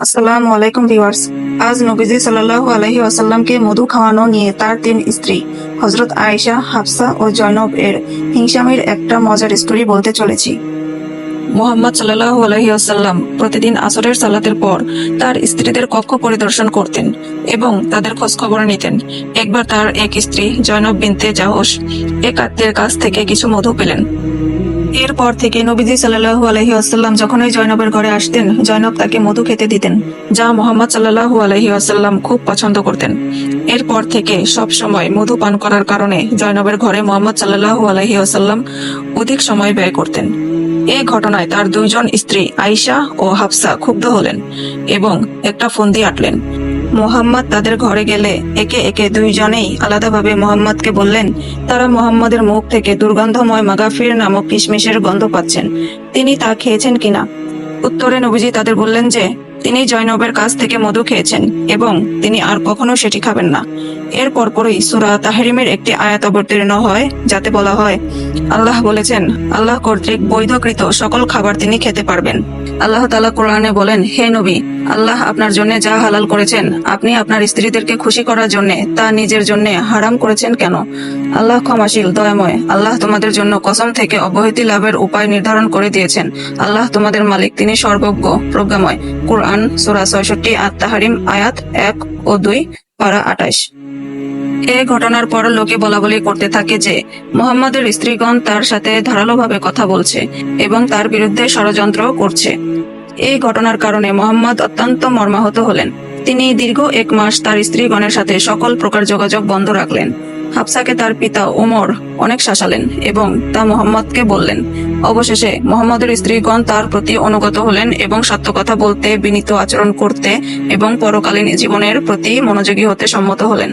আসসালামু আলাইকুম ভিউয়ার্স। আজ নবীজি সাল্লাল্লাহু আলাইহি ওয়াসাল্লামকে মধু খাওয়ানো নিয়ে তার তিন স্ত্রী, হযরত আয়েশা, হাফসা ও জয়নব এর হিংসামির একটা মজার স্টোরি বলতে চলেছি। মোহাম্মদ সাল্লাল্লাহু আলাইহি ওয়াসাল্লাম প্রতিদিন আসরের সালাতের পর তার স্ত্রীদের কক্ষ পরিদর্শন করতেন এবং তাদের খোঁজ খবর নিতেন। একবার তার এক স্ত্রী, জয়নব বিনতে জাহস এক আত্মীয়ের কাছ থেকে কিছু মধু পেলেন। এরপর থেকে নবীজি সাল্লাল্লাহু আলাইহি আসাল্লাম যখনই জয়নবের ঘরে আসতেন, জয়নব তাকে মধু খেতে দিতেন, যা মোহাম্মদ সাল্লাল্লাহু আলাইহি আসাল্লাম খুব পছন্দ করতেন। এরপর থেকে সব সময় মধু পান করার কারণে জয়নবের ঘরে মোহাম্মদ সাল্লাল্লাহু আলাইহি আসাল্লাম অধিক সময় ব্যয় করতেন। এই ঘটনায় তার দুইজন স্ত্রী আয়েশা ও হাফসা ক্ষুব্ধ হলেন এবং একটা ফন্দি আটলেন। মোহাম্মদ তাদের ঘরে গেলে একে একে দুইজনেই আলাদাভাবে মোহাম্মদকে বললেন, তারা মোহাম্মদের মুখ থেকে দুর্গন্ধময় মাগাফির নামক কিশমিশের গন্ধ পাচ্ছেন। তিনি তা খেয়েছেন কিনা? উত্তরে নবীজি তাদের বললেন যে তিনি জয়নবের কাছ থেকে মধু খেয়েছেন এবং তিনি আর কখনো সেটি খাবেন না। এর পরপরই সুরা তাহরিমের একটি আয়াত অবতীর্ণ হয়, যাতে বলা হয়, আল্লাহ বলেছেন, আল্লাহ কর্তৃক বৈধকৃত সকল খাবার তিনি খেতে পারবেন। আল্লাহ তালা কোরআনে বলেন, হে নবী, আল্লাহ আপনার জন্য যা হালাল করেছেন, আপনি আপনার স্ত্রীদেরকে খুশি করার জন্য তা নিজের জন্য হারাম করেছেন কেন? আল্লাহ ক্ষমাশীল, দয়াময়, আল্লাহ তোমাদের জন্য কসম থেকে অব্যাহতি লাভের উপায় নির্ধারণ করে দিয়েছেন। আল্লাহ তোমাদের মালিক, তিনি সর্বজ্ঞ, প্রজ্ঞাময়। কোরআন সুরা ছয়ষট্টি আত্মাহারিম আয়াত এক ও দুই, পারা আঠাশ। এ ঘটনার পর লোকে বলা বলি করতে থাকে যে, মোহাম্মদের স্ত্রীগণ তার সাথে ধারালোভাবে কথা বলছে এবং তার বিরুদ্ধে ষড়যন্ত্র করছে। এই ঘটনার কারণে মোহাম্মদ অত্যন্ত মর্মাহত হলেন। তিনি দীর্ঘ এক মাস তার স্ত্রীগণের সাথে সকল প্রকার যোগাযোগ বন্ধ রাখলেন। হাফসাকে তার পিতা ওমর অনেক শাসালেন এবং তা মোহাম্মদকে বললেন। অবশেষে মোহাম্মদের স্ত্রীগণ তার প্রতি অনুগত হলেন এবং সত্য কথা বলতে, বিনীত আচরণ করতে এবং পরকালীন জীবনের প্রতি মনোযোগী হতে সম্মত হলেন।